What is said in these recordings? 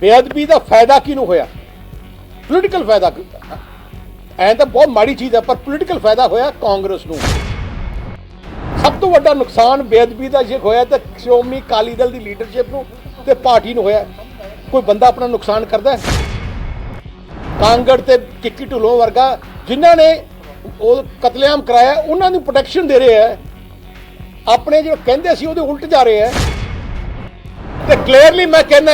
ਬੇਅਦਬੀ ਦਾ ਫਾਇਦਾ ਕਿਹਨੂੰ ਹੋਇਆ? ਪੋਲੀਟੀਕਲ ਫਾਇਦਾ ਐਂ ਤਾਂ ਬਹੁਤ ਮਾੜੀ ਚੀਜ਼ ਹੈ, ਪਰ ਪੋਲੀਟੀਕਲ ਫਾਇਦਾ ਹੋਇਆ ਕਾਂਗਰਸ ਨੂੰ। ਸਭ ਤੋਂ ਵੱਡਾ ਨੁਕਸਾਨ ਬੇਅਦਬੀ ਦਾ ਜੇ ਹੋਇਆ ਤਾਂ ਸ਼੍ਰੋਮਣੀ ਅਕਾਲੀ ਦਲ ਦੀ ਲੀਡਰਸ਼ਿਪ ਨੂੰ ਤੇ ਪਾਰਟੀ ਨੂੰ ਹੋਇਆ। ਕੋਈ ਬੰਦਾ ਆਪਣਾ ਨੁਕਸਾਨ ਕਰਦਾ ਹੈ? ਕਾਂਗੜ ਤੇ ਕਿੱਕੀ ਢੁੱਲੋਂ ਵਰਗਾ ਜਿਨ੍ਹਾਂ ਨੇ ਉਹ ਕਤਲੇਆਮ ਕਰਾਇਆ, ਉਹਨਾਂ ਨੂੰ ਪ੍ਰੋਟੈਕਸ਼ਨ ਦੇ ਰਹੇ ਹੈ। ਆਪਣੇ ਜਿਹੜੇ ਕਹਿੰਦੇ ਸੀ ਉਹਦੇ ਉਲਟ ਜਾ ਰਹੇ ਹੈ। ਤੇ ਕਲੀਅਰਲੀ ਮੈਂ ਕਹਿੰਦਾ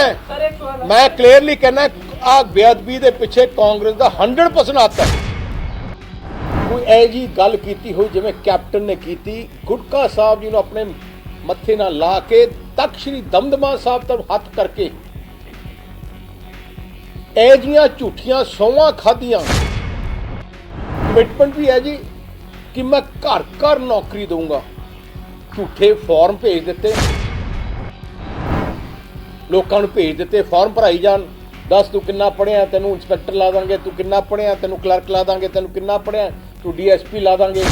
ਮੈਂ ਕਲੀਅਰਲੀ ਕਹਿੰਦਾ ਆ ਬੇਅਦਬੀ ਦੇ ਪਿੱਛੇ ਕਾਂਗਰਸ ਦਾ 100% ਹੱਥ ਹੈ। ਕੋਈ ਇਹ ਜੀ ਗੱਲ ਕੀਤੀ ਹੋਈ ਜਿਵੇਂ ਕੈਪਟਨ ਨੇ ਕੀਤੀ ਗੁਟਕਾ ਸਾਹਿਬ ਜੀ ਨੂੰ ਆਪਣੇ ਮੱਥੇ ਨਾਲ ਲਾ ਕੇ ਤਖਤ ਸ੍ਰੀ ਦਮਦਮਾ ਸਾਹਿਬ ਤੱਕ ਹੱਥ ਕਰਕੇ ਇਹ ਜੀਆਂ ਝੂਠੀਆਂ ਸੌਵਾਂ ਖਾਧੀਆਂ। ਕਮਿਟਮੈਂਟ ਵੀ ਹੈ ਜੀ ਕਿ ਮੈਂ ਘਰ ਘਰ ਨੌਕਰੀ ਦਊਂਗਾ। ਝੂਠੇ ਫਾਰਮ ਭੇਜ ਦਿੱਤੇ। ਲੋਕਾਂ ਨੂੰ ਭੇਜ ਦਿੱਤੇ ਫਾਰਮ ਭਰਾਈ ਜਾਣ। ਦੱਸ ਤੂੰ ਕਿੰਨਾ ਪੜਿਆ ਤੈਨੂੰ ਇੰਸਪੈਕਟਰ ਲਾ ਦਾਂਗੇ, ਤੂੰ ਕਿੰਨਾ ਪੜਿਆ ਤੈਨੂੰ ਕਲਰਕ ਲਾ ਦਾਂਗੇ, ਤੈਨੂੰ ਕਿੰਨਾ ਪੜਿਆ ਤੂੰ ਡੀਐਸਪੀ ਲਾ ਦਾਂਗੇ।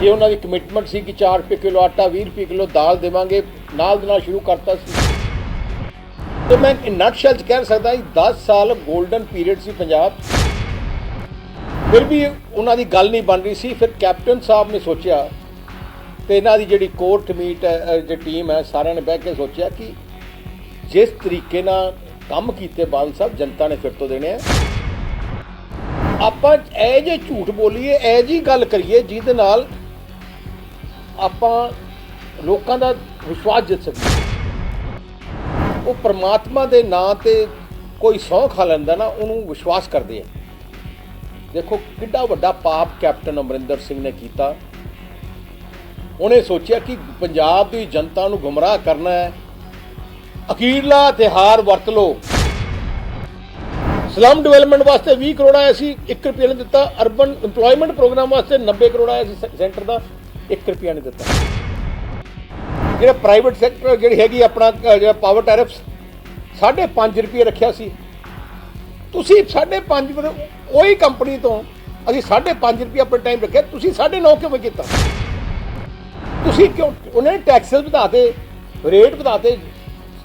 ਜੇ ਉਹਨਾਂ ਦੀ ਕਮਿਟਮੈਂਟ ਸੀ ਕਿ 4 ਰੁਪਏ ਕਿਲੋ ਆਟਾ 20 ਰੁਪਏ ਕਿਲੋ ਦਾਲ ਦੇਵਾਂਗੇ, ਨਾਲ ਦੇ ਨਾਲ ਸ਼ੁਰੂ ਕਰਤਾ ਸੀ। ਤੇ ਮੈਂ ਨਟਸ਼ੈਲ ਚ ਕਹਿ ਸਕਦਾ ਜੀ 10 ਸਾਲ 골ਡਨ ਪੀਰੀਅਡ ਸੀ ਪੰਜਾਬ। ਫਿਰ ਵੀ ਉਹਨਾਂ ਦੀ ਗੱਲ ਨਹੀਂ ਬਣ ਰਹੀ ਸੀ, ਫਿਰ ਕੈਪਟਨ ਸਾਹਿਬ ਨੇ ਸੋਚਿਆ ਤੇ ਇਹਨਾਂ ਦੀ ਜਿਹੜੀ ਕੋਰ ਕਮੀਟ ਹੈ ਜਿਹੜੀ ਟੀਮ ਹੈ, ਸਾਰਿਆਂ ਨੇ ਬਹਿ ਕੇ ਸੋਚਿਆ ਕਿ ਜਿਸ ਤਰੀਕੇ ਨਾਲ ਕੰਮ ਕੀਤੇ ਬਾਦਲ ਸਾਹਿਬ, ਜਨਤਾ ਨੇ ਫਿਰ ਤੋਂ ਦੇਣੇ ਆ। ਆਪਾਂ ਇਹ ਜੇ ਝੂਠ ਬੋਲੀਏ, ਇਹ ਜੀ ਗੱਲ ਕਰੀਏ, ਜਿਹਦੇ ਨਾਲ ਆਪਾਂ ਲੋਕਾਂ ਦਾ ਵਿਸ਼ਵਾਸ ਜਿੱਤ ਸਕੀਏ। ਉਹ ਪ੍ਰਮਾਤਮਾ ਦੇ ਨਾਂ ਤੇ ਕੋਈ ਸਹੁੰ ਖਾ ਲੈਂਦਾ ਨਾ, ਉਹਨੂੰ ਵਿਸ਼ਵਾਸ ਕਰਦੇ ਆ। ਦੇਖੋ, ਕਿੱਡਾ ਵੱਡਾ ਪਾਪ ਕੈਪਟਨ ਅਮਰਿੰਦਰ ਸਿੰਘ ਨੇ ਕੀਤਾ। ਉਹਨੇ ਸੋਚਿਆ ਕਿ ਪੰਜਾਬ ਦੀ ਜਨਤਾ ਨੂੰ ਗੁੰਮਰਾਹ ਕਰਨਾ ਹੈ। ਅਖੀਰਲਾ ਤਿਹਾਰ ਵਰਤ ਲਓ। ਸਲਮ ਡਿਵੈਲਪਮੈਂਟ ਵਾਸਤੇ 20 ਕਰੋੜ ਆਇਆ ਸੀ 1 ਰੁਪਿਆ ਨਹੀਂ ਦਿੱਤਾ। ਅਰਬਨ EMPLOYMENT ਪ੍ਰੋਗਰਾਮ ਵਾਸਤੇ 90 ਕਰੋੜ ਆਇਆ ਸੀ ਸੈਂਟਰ ਦਾ 1 ਰੁਪਿਆ ਨਹੀਂ ਦਿੱਤਾ। ਜਿਹੜਾ ਪ੍ਰਾਈਵੇਟ ਸੈਕਟਰ ਜਿਹੜੀ ਹੈਗੀ ਆਪਣਾ ਜਿਹੜਾ ਪਾਵਰ ਟੈਰਿਫਸ 5.5 ਰੁਪਏ ਰੱਖਿਆ ਸੀ। ਤੁਸੀਂ 5.5 ਰੁਪਏ ਉਹੀ ਕੰਪਨੀ ਤੋਂ ਅਸੀਂ 5.5 ਰੁਪਏ ਆਪਣੇ ਟਾਈਮ ਰੱਖਿਆ, ਤੁਸੀਂ 9.5 ਕਿਵੇਂ ਕੀਤਾ ਤੁਸੀਂ ਕਿਉਂ ਉਹਨਾਂ ਨੇ ਟੈਕਸਸ ਵਧਾਤੇ ਰੇਟ ਵਧਾਤੇ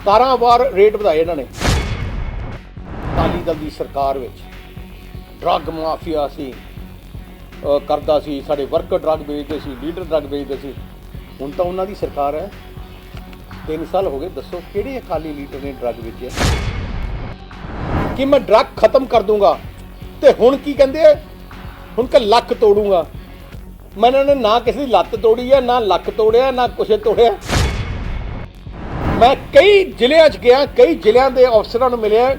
17 ਵਾਰ ਰੇਟ ਵਧਾਏ ਇਹਨਾਂ ਨੇ। ਅਕਾਲੀ ਦਲ ਦੀ ਸਰਕਾਰ ਵਿੱਚ ਡਰੱਗ ਮਾਫੀਆ ਸੀ ਕਰਦਾ ਸੀ, ਸਾਡੇ ਵਰਕਰ ਡਰੱਗ ਵੇਚਦੇ ਸੀ ਲੀਡਰ ਡਰੱਗ ਵੇਚਦੇ ਸੀ। ਹੁਣ ਤਾਂ ਉਹਨਾਂ ਦੀ ਸਰਕਾਰ ਹੈ। 3 ਸਾਲ ਹੋ ਗਏ, ਦੱਸੋ ਕਿਹੜੇ ਅਕਾਲੀ ਲੀਡਰ ਨੇ ਡਰੱਗ ਵੇਚਿਆ? ਕਿ ਮੈਂ ਡਰੱਗ ਖਤਮ ਕਰ ਦੂੰਗਾ? ਤੇ ਹੁਣ ਕੀ ਕਹਿੰਦੇ ਆ? ਹੁਣ ਕਿ ਲੱਕ ਤੋੜੂੰਗਾ। ਮੈਂ ਇਹਨਾਂ ਨੇ ਨਾ ਕਿਸੇ ਦੀ ਲੱਤ ਤੋੜੀ ਹੈ ਨਾ ਲੱਕ ਤੋੜਿਆ, ਨਾ ਕੁਛ ਤੋੜਿਆ। ਮੈਂ ਕਈ ਜ਼ਿਲ੍ਹਿਆਂ 'ਚ ਗਿਆ, ਕਈ ਜ਼ਿਲ੍ਹਿਆਂ ਦੇ ਅਫਸਰਾਂ ਨੂੰ ਮਿਲਿਆ।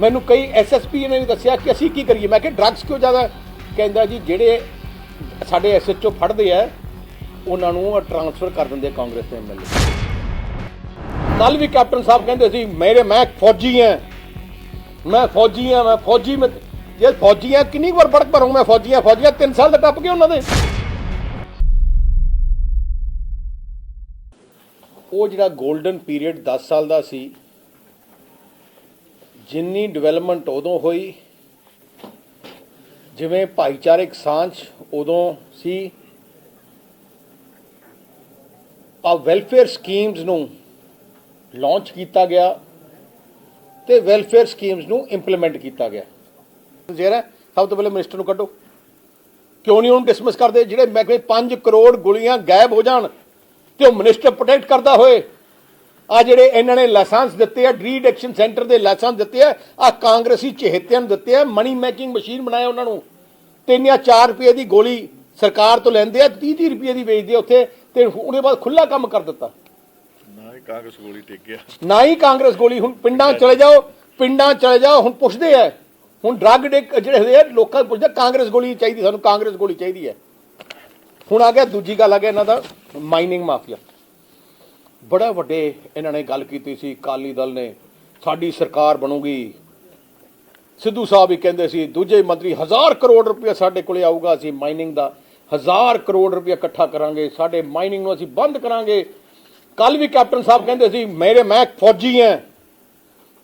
ਮੈਨੂੰ ਕਈ ਐਸਐਸਪੀ ਨੇ ਵੀ ਦੱਸਿਆ ਕਿ ਅਸੀਂ ਕੀ ਕਰੀਏ? ਮੈਂ ਕਿਹਾ ਡਰੱਗਸ ਕਿਉਂ ਜ਼ਿਆਦਾ? ਕਹਿੰਦਾ ਜੀ, ਜਿਹੜੇ ਸਾਡੇ ਐਸਐਚਓ ਫੜਦੇ ਆ, ਉਹਨਾਂ ਨੂੰ ਟ੍ਰਾਂਸਫਰ ਕਰ ਦਿੰਦੇ ਕਾਂਗਰਸ ਦੇ ਐਮਐਲਏ ਕੱਲ ਵੀ ਕੈਪਟਨ ਸਾਹਿਬ ਕਹਿੰਦੇ ਸੀ, ਮੇਰੇ, ਮੈਂ ਫੌਜੀ ਹਾਂ ਮੈਂ ਫੌਜੀ ਹਾਂ ਮੈਂ ਫੌਜੀ, ਮੈਂ ਜੇ ਫੌਜੀਆਂ ਕਿੰਨੀ ਵਾਰ ਫੜਕ ਭਰੂੰ ਮੈਂ ਫੌਜੀਆਂ ਫੌਜੀਆਂ ਫੌਜੀ 3 ਸਾਲ ਦਾ ਟੱਪ ਗਏ ਉਹਨਾਂ ਦੇ। ਉਹ ਜਿਹੜਾ 골ਡਨ ਪੀਰੀਅਡ 10 ਸਾਲ ਦਾ ਸੀ, ਜਿੰਨੀ ਡਿਵੈਲਪਮੈਂਟ ਉਦੋਂ ਹੋਈ, ਜਿਵੇਂ ਭਾਈਚਾਰਕ ਸਾਂਝ ਉਦੋਂ ਸੀ ਆ ਵੈਲਫੇਅਰ ਸਕੀਮਸ ਨੂੰ ਲਾਂਚ ਕੀਤਾ ਗਿਆ ਤੇ ਵੈਲਫੇਅਰ ਸਕੀਮਸ ਨੂੰ ਇੰਪਲੀਮੈਂਟ ਕੀਤਾ ਗਿਆ। ਜਿਹੜਾ ਸਭ ਤੋਂ ਪਹਿਲੇ ਮਿਨਿਸਟਰ ਨੂੰ ਕੱਢੋ। ਕਿਉਂ ਨਹੀਂ ਉਹਨੂੰ ਡਿਸਮਿਸ ਕਰਦੇ? ਜਿਹੜੇ ਮੈਂ ਕਹਿੰਦਾ 5 ਕਰੋੜ ਗੋਲੀਆਂ ਗਾਇਬ ਹੋ ਜਾਣ ਤੇ ਉਹ ਮਿਨਿਸਟਰ ਪ੍ਰੋਟੈਕਟ ਕਰਦਾ ਹੋਏ। ਆ ਜਿਹੜੇ ਇਹਨਾਂ ਨੇ ਲਾਇਸੈਂਸ ਦਿੱਤੇ ਆ ਡੀ ਐਡਿਕਸ਼ਨ ਸੈਂਟਰ ਦੇ ਲਾਇਸੈਂਸ ਦਿੱਤੇ ਆ ਆ ਕਾਂਗਰਸੀ ਚਹੇਤਿਆਂ ਨੂੰ ਦਿੱਤੇ ਆ ਮਨੀ ਮੇਕਿੰਗ ਮਸ਼ੀਨ ਬਣਾਇਆ ਉਹਨਾਂ ਨੂੰ। ਤੇ ਇੰਨੀਆਂ 4 ਰੁਪਏ ਦੀ ਗੋਲੀ ਸਰਕਾਰ ਤੋਂ ਲੈਂਦੇ ਆ 30 30 ਰੁਪਏ ਦੀ ਵੇਚਦੇ ਆ ਉੱਥੇ ਤੇ ਉਹਦੇ ਬਾਅਦ ਖੁੱਲਾ ਕੰਮ ਕਰ ਦਿੱਤਾ। ਨਾ ਹੀ ਕਾਂਗਰਸ ਗੋਲੀ ਟਿਕ ਗਿਆ। ਨਾ ਹੀ ਕਾਂਗਰਸ ਗੋਲੀ ਹੁਣ ਪਿੰਡਾਂ ਚਲੇ ਜਾਓ ਪਿੰਡਾਂ ਚਲੇ ਜਾਓ ਹੁਣ ਪੁੱਛਦੇ ਆ। ਹੁਣ ਡਰੱਗ ਦੇ ਜਿਹੜੇ ਹੈਗੇ ਆ, ਲੋਕਾਂ ਨੂੰ ਪੁੱਛਦੇ ਕਾਂਗਰਸ ਗੋਲੀ ਚਾਹੀਦੀ, ਸਾਨੂੰ ਕਾਂਗਰਸ ਗੋਲੀ ਚਾਹੀਦੀ ਹੈ। ਹੁਣ ਆ ਗਿਆ ਦੂਜੀ ਗੱਲ ਆ ਗਿਆ ਇਹਨਾਂ ਦਾ ਮਾਈਨਿੰਗ ਮਾਫੀਆ ਬੜਾ ਵੱਡੇ ਇਹਨਾਂ ਨੇ ਗੱਲ ਕੀਤੀ ਸੀ ਕਾਲੀ ਦਲ ਨੇ, ਸਾਡੀ ਸਰਕਾਰ ਬਣੂਗੀ। ਸਿੱਧੂ ਸਾਹਿਬ ਵੀ ਕਹਿੰਦੇ ਸੀ, ਦੂਜੇ ਮੰਤਰੀ ਹਜ਼ਾਰ ਕਰੋੜ ਰੁਪਏ ਸਾਡੇ ਕੋਲੇ ਆਊਗਾ, ਅਸੀਂ ਮਾਈਨਿੰਗ ਦਾ ਹਜ਼ਾਰ ਕਰੋੜ ਰੁਪਏ ਇਕੱਠਾ ਕਰਾਂਗੇ, ਸਾਡੇ ਮਾਈਨਿੰਗ ਨੂੰ ਅਸੀਂ ਬੰਦ ਕਰਾਂਗੇ। ਕੱਲ ਵੀ ਕੈਪਟਨ ਸਾਹਿਬ ਕਹਿੰਦੇ ਸੀ, ਮੇਰੇ ਮੈਂ ਫੌਜੀ ਹਾਂ,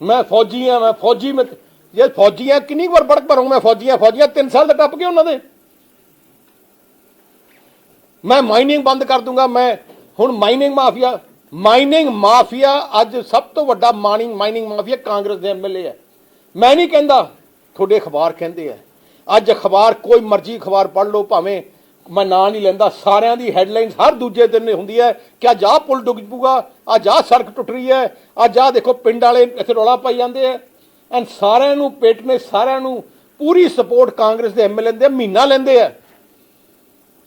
ਮੈਂ ਫੌਜੀ ਹਾਂ, ਮੈਂ ਫੌਜੀ ਮੈਂ ਜੇ ਫੌਜੀ ਕਿੰਨੀ ਵਾਰ ਬੜਕ ਭਰੂੰ ਮੈਂ ਫੌਜੀਆਂ ਫੌਜੀਆਂ ਫੌਜੀ 3 ਸਾਲ ਦਾ ਟੱਪ ਗਏ ਉਹਨਾਂ ਦੇ। ਮੈਂ ਮਾਈਨਿੰਗ ਬੰਦ ਕਰ ਦੂੰਗਾ, ਮੈਂ ਹੁਣ ਮਾਈਨਿੰਗ ਮਾਫੀਆ ਮਾਈਨਿੰਗ ਮਾਫੀਆ ਅੱਜ ਸਭ ਤੋਂ ਵੱਡਾ ਮਾਈਨਿੰਗ ਮਾਈਨਿੰਗ ਮਾਫੀਆ ਕਾਂਗਰਸ ਦੇ ਐਮਐਲਏ ਹੈ। ਮੈਂ ਨਹੀਂ ਕਹਿੰਦਾ ਤੁਹਾਡੇ ਅਖਬਾਰ ਕਹਿੰਦੇ ਆ। ਅੱਜ ਅਖਬਾਰ, ਕੋਈ ਮਰਜ਼ੀ ਅਖਬਾਰ ਪੜ੍ਹ ਲਓ, ਭਾਵੇਂ ਮੈਂ ਨਾਂ ਨਹੀਂ ਲੈਂਦਾ, ਸਾਰਿਆਂ ਦੀ ਹੈਡਲਾਈਨਸ ਹਰ ਦੂਜੇ ਦਿਨ ਹੁੰਦੀ ਹੈ ਕਿ ਅੱਜ ਆਹ ਪੁਲ ਡੁੱਬ ਪੂਗਾ ਅੱਜ ਆਹ ਸੜਕ ਟੁੱਟ ਰਹੀ ਹੈ, ਅੱਜ ਆਹ ਦੇਖੋ ਪਿੰਡ ਵਾਲੇ ਇੱਥੇ ਰੌਲਾ ਪਾਈ ਜਾਂਦੇ ਆ। ਐਂਡ ਸਾਰਿਆਂ ਨੂੰ, ਪੇਟ ਨੇ ਸਾਰਿਆਂ ਨੂੰ ਪੂਰੀ ਸਪੋਰਟ ਕਾਂਗਰਸ ਦੇ ਐਮਐਲਏ ਦੇ ਮਹੀਨਾ ਲੈਂਦੇ ਆ।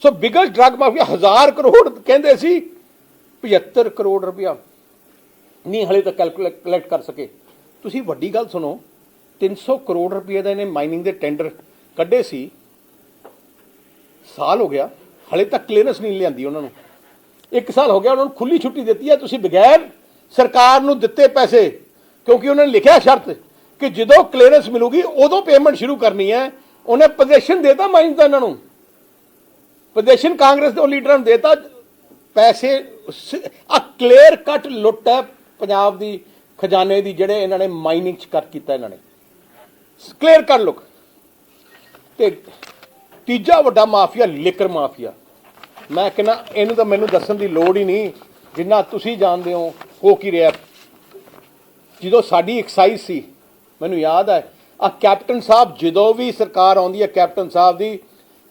ਸੋ ਬਿਗੇਸਟ ਡਰਗ ਮਾਫੀਆ ਹਜ਼ਾਰ ਕਰੋੜ ਕਹਿੰਦੇ ਸੀ 75 ਕਰੋੜ ਰੁਪਇਆ। ਨਹੀਂ, ਹਲੇ ਤੱਕ ਕੈਲਕੂਲੇਟ ਕਲੈਕਟ ਕਰ ਸਕੇ। ਤੁਸੀਂ ਵੱਡੀ ਗੱਲ ਸੁਣੋ 300 ਕਰੋੜ ਰੁਪਏ ਦਾ ਇਹਨੇ ਮਾਈਨਿੰਗ ਦੇ ਟੈਂਡਰ ਕੱਢੇ ਸੀ। ਸਾਲ ਹੋ ਗਿਆ, ਹਲੇ ਤੱਕ ਕਲੀਅਰੈਂਸ ਨਹੀਂ ਲਿਆਂਦੀ ਉਹਨਾਂ ਨੂੰ। ਇੱਕ ਸਾਲ ਹੋ ਗਿਆ, ਉਹਨਾਂ ਨੂੰ ਖੁੱਲੀ ਛੁੱਟੀ ਦਿੱਤੀ ਹੈ। ਤੁਸੀਂ ਬਗੈਰ ਸਰਕਾਰ ਨੂੰ ਦਿੱਤੇ ਪੈਸੇ, ਕਿਉਂਕਿ ਉਹਨਾਂ ਨੇ ਲਿਖਿਆ ਸ਼ਰਤ ਕਿ ਜਦੋਂ ਕਲੀਅਰੈਂਸ ਮਿਲੂਗੀ, ਉਦੋਂ ਪੇਮੈਂਟ ਸ਼ੁਰੂ ਕਰਨੀ ਹੈ। ਉਹਨੇ ਪੋਜੀਸ਼ਨ ਦੇਤਾ ਮਾਈਨਿੰਗ ਦਾ ਇਹਨਾਂ ਨੂੰ। ਪ੍ਰਦੇਸ਼ਨ ਕਾਂਗਰਸ ਦੇ ਉਹ ਲੀਡਰਾਂ ਨੂੰ ਦੇਤਾ। ਪੈਸੇ ਆ ਕਲੀਅਰ ਕੱਟ ਲੁੱਟ ਹੈ ਪੰਜਾਬ ਦੀ, ਖਜ਼ਾਨੇ ਦੀ, ਜਿਹੜੇ ਇਹਨਾਂ ਨੇ ਮਾਈਨਿੰਗ ਚ ਕਰ ਕੀਤਾ ਇਹਨਾਂ ਨੇ। ਕਲੀਅਰ ਕਰ ਲੁੱਕ ਤੇ ਤੀਜਾ ਵੱਡਾ ਮਾਫੀਆ ਲਿਕਰ ਮਾਫੀਆ। ਮੈਂ ਕਹਿੰਦਾ, ਇਹਨੂੰ ਤਾਂ ਮੈਨੂੰ ਦੱਸਣ ਦੀ ਲੋੜ ਹੀ ਨਹੀਂ, ਜਿੰਨਾ ਤੁਸੀਂ ਜਾਣਦੇ ਹੋ ਹੋ ਕੀ ਰਿਹਾ। ਜਦੋਂ ਸਾਡੀ ਐਕਸਾਈਜ਼ ਸੀ ਮੈਨੂੰ ਯਾਦ ਹੈ ਆ ਕੈਪਟਨ ਸਾਹਿਬ ਜਦੋਂ ਵੀ ਸਰਕਾਰ ਆਉਂਦੀ ਹੈ, ਕੈਪਟਨ ਸਾਹਿਬ ਦੀ,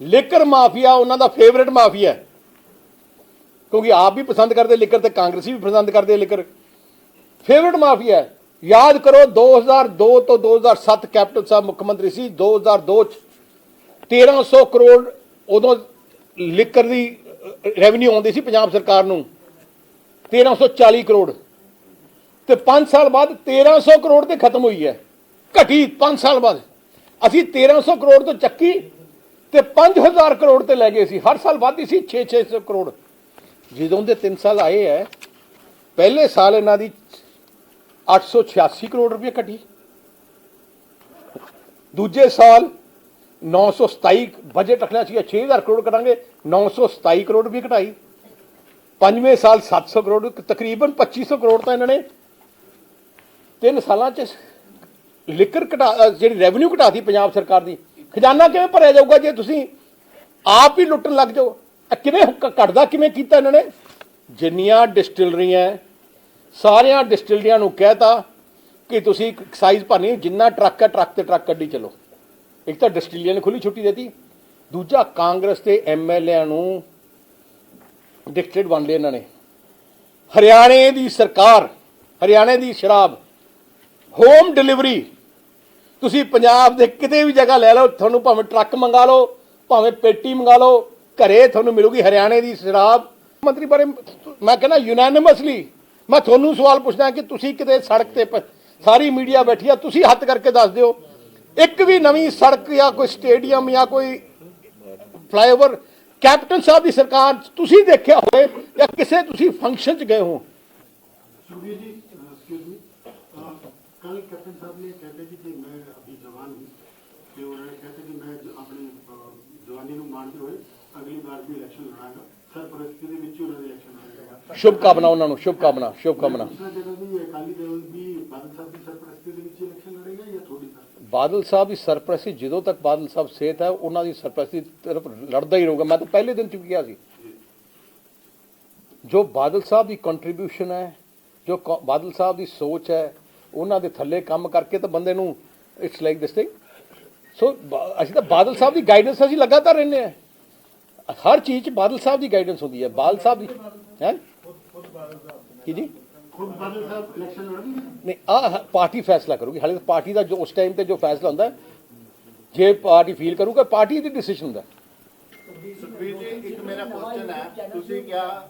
ਲਿਕਰ ਮਾਫੀਆ ਉਹਨਾਂ ਦਾ ਫੇਵਰਿਟ ਮਾਫੀਆ ਹੈ। ਕਿਉਂਕਿ ਆਪ ਵੀ ਪਸੰਦ ਕਰਦੇ ਲਿਕਰ ਤੇ ਕਾਂਗਰਸੀ ਵੀ ਪਸੰਦ ਕਰਦੇ ਲਿਕਰ। ਫੇਵਰਿਟ ਮਾਫੀਆ ਹੈ। ਯਾਦ ਕਰੋ 2002 ਤੋਂ 2007 ਕੈਪਟਨ ਸਾਹਿਬ ਮੁੱਖ ਮੰਤਰੀ ਸੀ 2002 ਚ 1300 ਕਰੋੜ ਉਦੋਂ ਲਿਕਰ ਦੀ ਰੈਵਨਿਊ ਆਉਂਦੀ ਸੀ ਪੰਜਾਬ ਸਰਕਾਰ ਨੂੰ। 1340 ਕਰੋੜ। ਤੇ 5 ਸਾਲ ਬਾਅਦ 1300 ਕਰੋੜ ਤੇ ਖਤਮ ਹੋਈ ਹੈ। ਘਟੀ 5 ਸਾਲ ਬਾਅਦ। ਅਸੀਂ 1300 ਕਰੋੜ ਤੋਂ ਚੱਕੀ ਤੇ 5000 ਕਰੋੜ ਤੇ ਲੈ ਗਏ ਸੀ। ਹਰ ਸਾਲ ਵੱਧਦੀ ਸੀ 6-600 ਕਰੋੜ। ਜਦੋਂ ਦੇ 3 ਸਾਲ ਆਏ ਹੈ ਪਹਿਲੇ ਸਾਲ ਇਹਨਾਂ ਦੀ 886 ਕਰੋੜ ਰੁਪਏ ਘਟੀ। ਦੂਜੇ ਸਾਲ 927 ਬਜਟ ਰੱਖਣਾ ਸੀ 6000 ਕਰੋੜ ਕਰਾਂਗੇ 927 ਕਰੋੜ ਰੁਪਏ ਘਟਾਈ। ਪੰਜਵੇਂ ਸਾਲ 700 ਕਰੋੜ, ਤਕਰੀਬਨ 2500 ਕਰੋੜ ਤਾਂ ਇਹਨਾਂ ਨੇ। ਤਿੰਨ ਸਾਲਾਂ ਚ ਲਿਕਰ ਘਟਾ ਜਿਹੜੀ ਰੈਵਨਿਊ ਘਟਾਤੀ ਪੰਜਾਬ ਸਰਕਾਰ ਦੀ ਖਜ਼ਾਨਾ ਕਿਵੇਂ ਭਰਿਆ ਜਾਊਗਾ ਜੇ ਤੁਸੀਂ ਆਪ ਹੀ ਲੁੱਟਣ ਲੱਗ ਜਾਓ? ਇਹ ਕਿਵੇਂ ਹੁੱਕ- ਘਟਦਾ ਕਿਵੇਂ ਕੀਤਾ ਇਹਨਾਂ ਨੇ? ਜਿੰਨੀਆਂ ਡਿਸਟਿਲਰੀਆਂ ਹੈ, ਸਾਰਿਆਂ ਡਿਸਟਿਲਰੀਆਂ ਨੂੰ ਕਹਿਤਾ ਕਿ ਤੁਸੀਂ ਸਾਈਜ਼ ਭਰਨੀ ਜਿੰਨਾ ਟਰੱਕ ਹੈ ਟਰੱਕ ਤੇ ਟਰੱਕ ਕੱਢੀ ਚਲੋ। ਇੱਕ ਤਾਂ ਡਿਸਟਿਲਰੀਆਂ ਨੇ ਖੁੱਲੀ ਛੁੱਟੀ ਦਿੱਤੀ। ਦੂਜਾ ਕਾਂਗਰਸ ਦੇ ਐਮਐਲਏਆਂ ਨੂੰ ਡਿਕਟੇਟ ਬਣ ਲਏ ਇਹਨਾਂ ਨੇ। ਹਰਿਆਣੇ ਦੀ ਸਰਕਾਰ ਹਰਿਆਣੇ ਦੀ ਸ਼ਰਾਬ ਹੋਮ ਡਿਲੀਵਰੀ ਤੁਸੀਂ ਪੰਜਾਬ ਦੇ ਕਿਤੇ ਵੀ ਜਗ੍ਹਾ ਲੈ ਲਓ, ਤੁਹਾਨੂੰ ਭਾਵੇਂ ਟਰੱਕ ਮੰਗਾ ਲਓ, ਭਾਵੇਂ ਪੇਟੀ ਮੰਗਾ ਲਓ, ਘਰੇ ਤੁਹਾਨੂੰ ਮਿਲੂਗੀ ਹਰਿਆਣੇ ਦੀ ਸ਼ਰਾਬ। ਮੰਤਰੀ ਬਾਰੇ ਮੈਂ ਕਹਿੰਦਾ ਯੂਨੈਨਿਮਸਲੀ ਮੈਂ ਤੁਹਾਨੂੰ ਸਵਾਲ ਪੁੱਛਦਾ ਕਿ ਤੁਸੀਂ ਕਿਤੇ ਸੜਕ ਤੇ ਸਾਰੀ ਮੀਡੀਆ ਬੈਠੀ ਆ, ਤੁਸੀਂ ਹੱਥ ਕਰਕੇ ਦੱਸ ਦਿਓ। ਇੱਕ ਵੀ ਨਵੀਂ ਸੜਕ ਜਾਂ ਕੋਈ ਸਟੇਡੀਅਮ ਜਾਂ ਕੋਈ ਫਲਾਈਓਵਰ, ਕੈਪਟਨ ਸਾਹਿਬ ਦੀ ਸਰਕਾਰ ਤੁਸੀਂ ਦੇਖਿਆ ਹੋਵੇ ਜਾਂ ਕਿਸੇ ਤੁਸੀਂ ਫੰਕਸ਼ਨ 'ਚ ਗਏ ਹੋ? कल कैप्टन साहब ने कहते जी कि मैं अभी जवान हूँ कि उन्होंने कहते कि मैं ज- अपने अ, जवानी ਨੂੰ ਮਾਣਦੇ ਹੋਏ ਅਗਲੀ ਵਾਰ ਵੀ ਇਲੈਕਸ਼ਨ ਲੜਾਂਗਾ ਸਰਪ੍ਰਸਤੀ ਦੇ ਵਿੱਚ ਹੀ ਉਹਨਾਂ ਦੇ ਇਲੈਕਸ਼ਨ ਲੜਾਂਗਾ ਸ਼ੁਭ ਕਾਮਨਾ ਉਹਨਾਂ ਨੂੰ ਸ਼ੁਭ ਕਾਮਨਾ ਸ਼ੁਭ ਕਾਮਨਾ ਦੂਸਰਾ ਜਦੋਂ ਵੀ ਅਕਾਲੀ ਦਲ ਵੀ ਬਾਦਲ ਸਾਹਿਬ ਦੀ ਸਰਪ੍ਰਸਤੀ ਦੇ ਵਿੱਚ ਇਲੈਕਸ਼ਨ ਲੜੇਗਾ ਜਾਂ ਥੋੜੀ ਸਰਪ੍ਰਸਤੀ ਬਾਦਲ ਸਾਹਿਬ ਦੀ ਸਰਪ੍ਰਸਤੀ ਜਦੋਂ ਤੱਕ ਬਾਦਲ ਸਾਹਿਬ ਸਿਹਤ ਹੈ ਉਹਨਾਂ ਦੀ ਸਰਪ੍ਰਸਤੀ ਤਰਫ ਲੜਦਾ ਹੀ ਰਹੂਗਾ ਮੈਂ ਤਾਂ ਪਹਿਲੇ ਦਿਨ ਚੁੱਕ ਗਿਆ ਸੀ ਜੋ ਬਾਦਲ ਸਾਹਿਬ ਦੀ ਕੰਟਰੀਬਿਊਸ਼ਨ ਹੈ ਜੋ ਕੌ- ਬਾਦਲ ਸਾਹਿਬ ਦੀ ਸੋਚ ਹੈ ਉਹਨਾਂ ਦੇ ਥੱਲੇ ਕੰਮ ਕਰਕੇ ਤਾਂ ਬੰਦੇ ਨੂੰ it's like this thing so ਅਸੀਂ ਤਾਂ ਬਾਦਲ ਸਾਹਿਬ ਦੀ ਗਾਈਡੈਂਸ ਅਸੀਂ ਲਗਾਤਾਰ ਰਹਿੰਦੇ ਆ ਹਰ ਚੀਜ਼ 'ਚ ਬਾਦਲ ਸਾਹਿਬ ਦੀ ਗਾਈਡੈਂਸ ਹੁੰਦੀ ਹੈ। ਬਾਦਲ ਸਾਹਿਬ ਦੀ ਹੈ? ਕੀ ਜੀ? ਖੁਦ ਬਾਦਲ ਸਾਹਿਬ ਇਲੈਕਸ਼ਨ ਲੜਨਗੇ ਨਹੀਂ ਆ ਪਾਰਟੀ ਫੈਸਲਾ ਕਰੂਗੀ। ਹਾਲੇ ਪਾਰਟੀ ਦਾ ਜੋ ਉਸ ਟਾਈਮ ਤੇ ਜੋ ਫੈਸਲਾ ਹੁੰਦਾ ਜੇ ਪਾਰਟੀ ਫੀਲ ਕਰੂਗਾ ਪਾਰਟੀ ਦੀ ਡਿਸੀਜਨ ਹੁੰਦਾ ਹੈ। ਸੁਖਬੀਰ ਜੀ ਇੱਕ ਮੇਰਾ ਕੁਐਸਚਨ ਹੈ। ਤੁਸੀਂ ਕਿਹਾ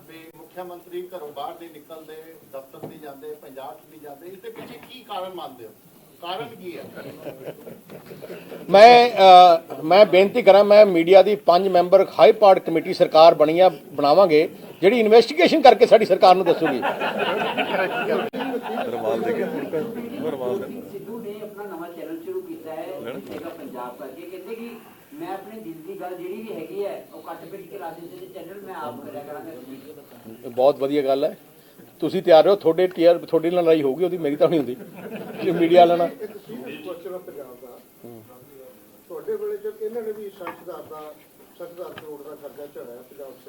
ਮੁੱਖ ਮੰਤਰੀ ਘਰੋਂ ਬਾਹਰ ਨਹੀਂ ਨਿਕਲਦੇ ਦਫ਼ਤਰ ਨਹੀਂ ਜਾਂਦੇ ਪੰਜਾਬ 'ਚ ਨਹੀਂ ਜਾਂਦੇ ਇਸ ਦੇ ਪਿੱਛੇ ਕੀ ਕਾਰਨ ਮੰਨਦੇ ਹੋ? ਕਾਰਨ ਕੀ ਹੈ? ਮੈਂ ਮੈਂ ਬੇਨਤੀ ਕਰਾਂ ਮੈਂ ਮੀਡੀਆ ਦੀ ਪੰਜ ਮੈਂਬਰ ਹਾਈ ਪਾਰਟ ਕਮੇਟੀ ਸਰਕਾਰ ਬਣੀ ਆ ਬਣਾਵਾਂਗੇ ਜਿਹੜੀ ਇਨਵੈਸਟੀਗੇਸ਼ਨ ਕਰਕੇ ਸਾਡੀ ਸਰਕਾਰ ਨੂੰ ਦੱਸੂਗੀ। ਰਮਾਲ ਦੇ ਕੇ ਰਮਾਲ ਦੇ ਸਿੱਧੂ ਨੇ ਆਪਣਾ ਨਵਾਂ ਚੈਨਲ ਸ਼ੁਰੂ ਕੀਤਾ ਹੈ ਜੇਗਾ ਪੰਜਾਬ ਕਰਕੇ ਕਹਿੰਦੇ ਕਿ ਮੈਂ ਆਪਣੇ ਦਿਲ ਦੀ ਗੱਲ ਜਿਹੜੀ ਵੀ ਹੈਗੀ ਹੈ ਉਹ ਕੱਟ ਪਿੱਟ ਕੇ ਲਾ ਦਿੰਦੇ ਨੇ ਚੈਨਲ ਮੈਂ ਆਪ ਕਰਿਆ ਕਰਾਂਗਾ। ਇਹ ਬਹੁਤ ਵਧੀਆ ਗੱਲ ਹੈ। ਤੁਸੀਂ ਤਿਆਰ ਰਹੋ ਤੁਹਾਡੇ ਟੀਆਰ ਤੁਹਾਡੀ ਨਾਲ ਲੜਾਈ ਹੋਊਗੀ ਉਹਦੀ ਮੇਰੀ ਤਾਂ ਨਹੀਂ ਹੁੰਦੀ। ਜੇ ਮੀਡੀਆ ਦਾ ਤੁਹਾਡੇ ਵੇਲੇ ਜਦ ਇਹਨਾਂ ਨੇ ਵੀ 60000 ਦਾ 60000 ਕਰੋੜ ਦਾ ਖਰਚਾ ਝੜਿਆ ਪੰਜਾਬ 'ਚ।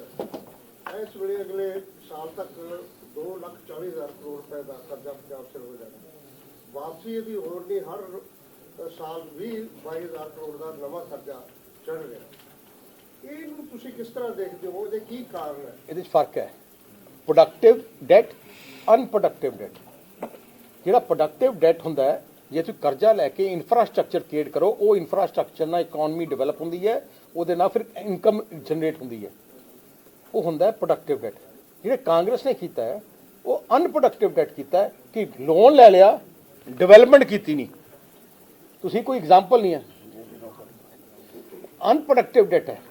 ਇਸ ਵੇਲੇ ਅਗਲੇ ਸਾਲ ਤੱਕ 2 ਲੱਖ 40 ਹਜ਼ਾਰ ਕਰੋੜ ਰੁਪਏ ਦਾ ਕਰਜ਼ਾ ਪੰਜਾਬ ਸਿਰ ਹੋ ਜਾਣਾ। ਵਾਪਸੀ ਇਹਦੀ ਹੋਰ ਨਹੀਂ ਹਰ ਸਾਲ 20 22 ਹਜ਼ਾਰ ਕਰੋੜ ਦਾ ਨਵਾਂ ਕਰਜ਼ਾ ਚੜ ਰਿਹਾ। ਇਹਨੂੰ ਤੁਸੀਂ ਕਿਸ ਤਰ੍ਹਾਂ ਦੇਖਦੇ ਹੋ? ਇਹਦੇ ਕੀ ਕਾਰਨ ਹੈ? ਇਹਦੇ 'ਚ ਫ਼ਰਕ ਹੈ। ਪ੍ਰੋਡਕਟਿਵ ਡੈਟ ਅਨਪ੍ਰੋਡਕਟਿਵ ਡੈਟ ਜਿਹੜਾ ਪ੍ਰੋਡਕਟਿਵ ਡੈਟ ਹੁੰਦਾ ਹੈ, ਜੇ ਤੁਸੀਂ ਕਰਜ਼ਾ ਲੈ ਕੇ ਇਨਫਰਾਸਟ੍ਰਕਚਰ ਕ੍ਰੀਏਟ ਕਰੋ, ਉਹ ਇਨਫਰਾਸਟ੍ਰਕਚਰ ਨਾਲ ਇਕਨੋਮੀ ਡਿਵੈਲਪ ਹੁੰਦੀ ਹੈ, ਉਹਦੇ ਨਾਲ ਫਿਰ ਇਨਕਮ ਜਨਰੇਟ ਹੁੰਦੀ ਹੈ। ਉਹ ਹੁੰਦਾ ਹੈ ਪ੍ਰੋਡਕਟਿਵ ਡੈਟ ਜਿਹੜੇ ਕਾਂਗਰਸ ਨੇ ਕੀਤਾ ਹੈ, ਉਹ ਅਨਪ੍ਰੋਡਕਟਿਵ ਡੈਟ ਕੀਤਾ ਕਿ ਲੋਨ ਲੈ ਲਿਆ ਡਿਵੈਲਪਮੈਂਟ ਕੀਤੀ ਨਹੀਂ। ਤੁਸੀਂ ਕੋਈ ਐਗਜ਼ਾਮਪਲ ਨਹੀਂ ਹੈ। ਅਨਪ੍ਰੋਡਕਟਿਵ ਡੈਟ ਹੈ।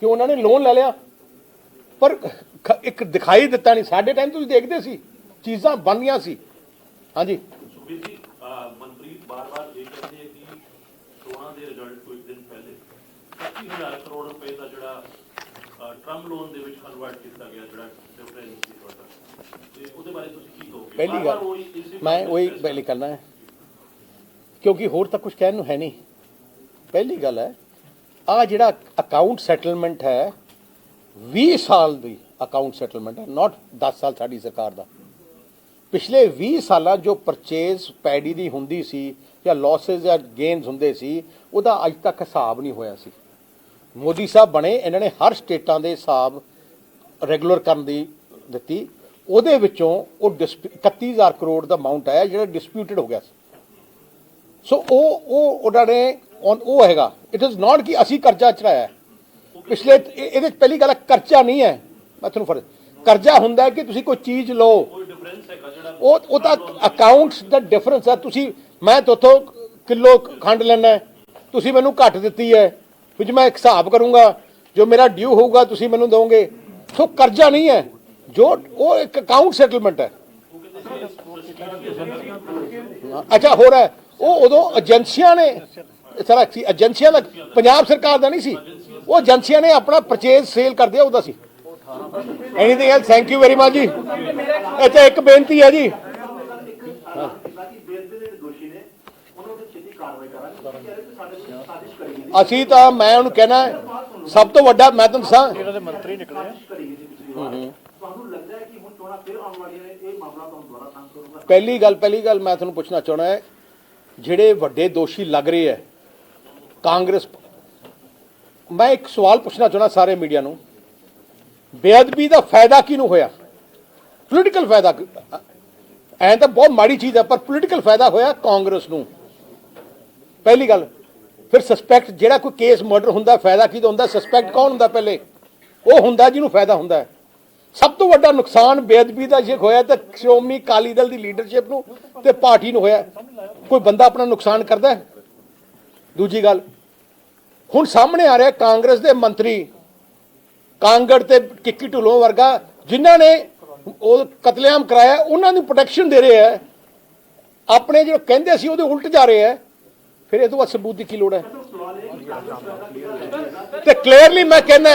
ਕਿ ਉਹਨਾਂ ਨੇ ਲੋਨ ਲੈ ਲਿਆ? ਪਰ ਇੱਕ ਦਿਖਾਈ ਦਿੱਤਾ ਨਹੀਂ। ਸਾਡੇ ਟਾਈਮ ਤੁਸੀਂ ਦੇਖਦੇ ਸੀ ਚੀਜ਼ਾਂ ਬਣਦੀਆਂ ਸੀ। ਹਾਂਜੀ? ਸੁਖਬੀਰ ਜੀ ਅਹ ਮਨਪ੍ਰੀਤ ਬਾਰ-ਬਾਰ ਇਹ ਕਹਿੰਦੇ ਕਿ ਚੋਣਾਂ ਦੇ ਰਿਜ਼ਲਟ ਤੋਂ ਇੱਕ ਦਿਨ ਪਹਿਲੇ। 25000 ਕਰੋੜ ਰੁਪਏ ਦਾ ਜਿਹੜਾ ਟਰਮ ਲੋਨ ਦੇ ਵਿੱਚ ਕਨਵਰਟ ਕੀਤਾ ਗਿਆ ਜਿਹੜਾ ਡਿਫਰੈਂਸ ਸੀ ਤੁਹਾਡਾ। ਤੇ ਉਹਦੇ ਬਾਰੇ ਤੁਸੀਂ ਕੀ ਕਹੋਗੇ? ਪਹਿਲੀ ਬਾਰ-ਬਾਰ ਗੱਲ ਮੈਂ ਉਹੀ ਪਹਿਲੀ ਕਰਨਾ ਹੈ। ਕਿਉਂਕਿ ਹੋਰ ਤਾਂ ਕੁਝ ਕਹਿਣ ਨੂੰ ਹੈ ਨਹੀਂ। ਪਹਿਲੀ ਗੱਲ ਹੈ ਆ ਜਿਹੜਾ ਅਕਾਊਂਟ ਸੈਟਲਮੈਂਟ ਹੈ 20 ਸਾਲ ਦੀ ਅਕਾਊਂਟ ਸੈਟਲਮੈਂਟ ਹੈ ਨਾਟ 10 ਸਾਲ ਸਾਡੀ ਸਰਕਾਰ ਦਾ। ਪਿਛਲੇ 20 ਸਾਲਾਂ ਜੋ ਪਰਚੇਸ ਪੈਡੀ ਦੀ ਹੁੰਦੀ ਸੀ ਜਾਂ ਲਾਸਸ ਜਾਂ ਗੇਨਸ ਹੁੰਦੇ ਸੀ, ਉਹਦਾ ਅੱਜ ਤੱਕ ਹਿਸਾਬ ਨਹੀਂ ਹੋਇਆ ਸੀ। ਮੋਦੀ ਸਾਹਿਬ ਬਣੇ, ਇਹਨਾਂ ਨੇ ਹਰ ਸਟੇਟਾਂ ਦੇ ਹਿਸਾਬ ਰੈਗੂਲਰ ਕਰਨ ਦੀ ਦਿੱਤੀ। ਉਹਦੇ ਵਿੱਚੋਂ ਉਹ ਡਿਸਪ- 31000 ਕਰੋੜ ਦਾ ਅਮਾਉਂਟ ਆਇਆ, ਜਿਹੜਾ ਡਿਸਪਿਊਟਡ ਹੋ ਗਿਆ ਸੀ। ਸੋ ਉਹ ਉਹ, ਉਹਨਾਂ ਨੇ on- ਉਹ ਹੈਗਾ। ਇਟ ਇਜ਼ ਨਾਟ ਕਿ ਅਸੀਂ ਕਰਜ਼ਾ ਚੜਾਇਆ। ਪਿਛਲੇ ਇਹ- ਇਹਦੇ ਚ ਪਹਿਲੀ ਗੱਲ ਕਰਜ਼ਾ ਨਹੀਂ ਹੈ। ਮੈਂ ਤੁਹਾਨੂੰ ਫਰਜ਼ ਕਰਜ਼ਾ ਹੁੰਦਾ ਹੈ ਕਿ ਤੁਸੀਂ ਕੋਈ ਚੀਜ਼ ਲਓ। ਉਹ ਉਹ ਤਾਂ ਅਕਾਊਂਟਸ ਦਾ। ਡਿਫਰੈਂਸ ਹੈ। ਤੁਸੀਂ ਮੈਂ ਤੁਹਾਥੋਂ ਕਿਲੋ ਖੰਡ ਲੈਣਾ ਤੁਸੀਂ ਮੈਨੂੰ ਘੱਟ ਦਿੱਤੀ ਹੈ। ਵਿੱਚ ਮੈਂ ਇੱਕ ਹਿਸਾਬ ਕਰੂੰਗਾ ਜੋ ਮੇਰਾ ਡਿਊ ਹੋਊਗਾ ਤੁਸੀਂ ਮੈਨੂੰ ਦਿਓਗੇ ਸੋ ਕਰਜ਼ਾ ਨਹੀਂ ਹੈ। ਜੋ ਉਹ ਇੱਕ ਅਕਾਊਂਟ ਸੈਟਲਮੈਂਟ ਹੈ। ਹਾਂ, ਅੱਛਾ ਹੈ। ਉਹ ਉਦੋਂ ਏਜੰਸੀਆਂ ਨੇ। ਸਾਰਾ ਸੀ। ਏਜੰਸੀਆਂ ਦਾ ਪੰਜਾਬ ਸਰਕਾਰ ਦਾ ਨਹੀਂ ਸੀ। ਉਹ ਏਜੰਸੀਆਂ ਨੇ ਆਪਣਾ ਪਰਚੇਜ਼ ਸੇਲ ਕਰਦੇ ਆ ਉਹਦਾ ਸੀ। Anything else thank you very much ਜੀ। ਅੱਛਾ ਇੱਕ ਬੇਨਤੀ ਹੈ ਜੀ। ਅਸੀਂ ਤਾਂ ਮੈਂ ਉਹਨੂੰ ਕਹਿਣਾ ਸਭ ਤੋਂ ਵੱਡਾ ਮੈਂ ਤੁਹਾਨੂੰ ਦੱਸਾਂ ਤੁਹਾਨੂੰ ਲੱਗਦਾ ਹੈ ਕਿ ਹੁਣ ਚੋਣਾਂ ਫਿਰ ਆਉਣ ਵਾਲੀਆਂ ਨੇ ਇਹ ਮਾਮਲਾ ਤੁਹਾਨੂੰ ਦੁਬਾਰਾ ਤੰਗ ਕਰੂਗਾ ਪਹਿਲੀ ਗੱਲ ਪਹਿਲੀ ਗੱਲ ਮੈਂ ਤੁਹਾਨੂੰ ਪੁੱਛਣਾ ਚਾਹਣਾ ਹੈ, ਜਿਹੜੇ ਵੱਡੇ ਦੋਸ਼ੀ ਲੱਗ ਰਹੇ ਹੈ ਕਾਂਗਰਸ ਮੈਂ ਇੱਕ ਸਵਾਲ ਪੁੱਛਣਾ ਚਾਹਣਾ ਸਾਰੇ ਮੀਡੀਆ ਨੂੰ। ਬੇਅਦਬੀ ਦਾ ਫਾਇਦਾ ਕਿਹਨੂੰ ਹੋਇਆ? ਪੋਲੀਟੀਕਲ ਫਾਇਦਾ ਐਂ ਤਾਂ ਬਹੁਤ ਮਾੜੀ ਚੀਜ਼ ਹੈ, ਪਰ ਪੋਲੀਟੀਕਲ ਫਾਇਦਾ ਹੋਇਆ ਕਾਂਗਰਸ ਨੂੰ। ਪਹਿਲੀ ਗੱਲ, ਫਿਰ ਸਸਪੈਕਟ ਜਿਹੜਾ ਕੋਈ ਕੇਸ ਮਰਡਰ ਹੁੰਦਾ, ਫਾਇਦਾ ਕਿਹਦਾ ਹੁੰਦਾ? ਸਸਪੈਕਟ ਕੌਣ ਹੁੰਦਾ ਪਹਿਲੇ? ਉਹ ਹੁੰਦਾ ਜਿਹਨੂੰ ਫਾਇਦਾ ਹੁੰਦਾ ਸਭ ਤੋਂ ਵੱਡਾ ਨੁਕਸਾਨ ਬੇਅਦਬੀ ਦਾ ਜੇ ਹੋਇਆ ਤਾਂ ਸ਼੍ਰੋਮਣੀ ਅਕਾਲੀ ਦਲ ਦੀ ਲੀਡਰਸ਼ਿਪ ਨੂੰ ਤੇ ਪਾਰਟੀ ਨੂੰ ਹੋਇਆ। ਕੋਈ ਬੰਦਾ ਆਪਣਾ ਨੁਕਸਾਨ ਕਰਦਾ ਹੈ? ਦੂਜੀ ਗੱਲ, ਹੁਣ ਸਾਹਮਣੇ ਆ ਰਿਹਾ ਕਾਂਗਰਸ ਦੇ ਮੰਤਰੀ ਕਾਂਗੜ ਤੇ ਕਿੱਕੀ ਢੁੱਲੋਂ ਵਰਗਾ, ਜਿਨ੍ਹਾਂ ਨੇ ਉਹ ਕਤਲੇਆਮ ਕਰਾਇਆ, ਉਹਨਾਂ ਨੂੰ ਪ੍ਰੋਟੈਕਸ਼ਨ ਦੇ ਰਹੇ ਹੈ ਆਪਣੇ ਜੋ ਕਹਿੰਦੇ ਸੀ ਉਹਦੇ ਉਲਟ ਜਾ ਰਹੇ ਹੈ ਫਿਰ ਇਹ ਤੋਂ ਬਾਅਦ ਸਬੂਤ ਦੀ ਕੀ ਲੋੜ ਹੈ? ਤੇ ਕਲੀਅਰਲੀ ਮੈਂ ਕਹਿੰਦਾ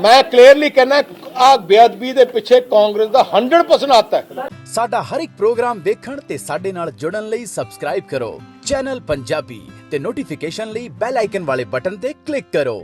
ਮੈਂ ਕਲੀਅਰਲੀ ਕਹਿੰਦਾ ਆ ਬੇਅਦਬੀ ਦੇ ਪਿੱਛੇ ਕਾਂਗਰਸ ਦਾ 100% ਹੱਥ ਹੈ। ਸਾਡਾ ਹਰ ਇੱਕ ਪ੍ਰੋਗਰਾਮ ਦੇਖਣ ਤੇ ਸਾਡੇ ਨਾਲ ਜੁੜਨ ਲਈ ਸਬਸਕ੍ਰਾਈਬ ਕਰੋ। ਚੈਨਲ ਪੰਜਾਬੀ ਤੇ ਨੋਟੀਫਿਕੇਸ਼ਨ ਲਈ ਬੈਲ ਆਈਕਨ ਵਾਲੇ ਬਟਨ ਤੇ ਕਲਿੱਕ ਕਰੋ।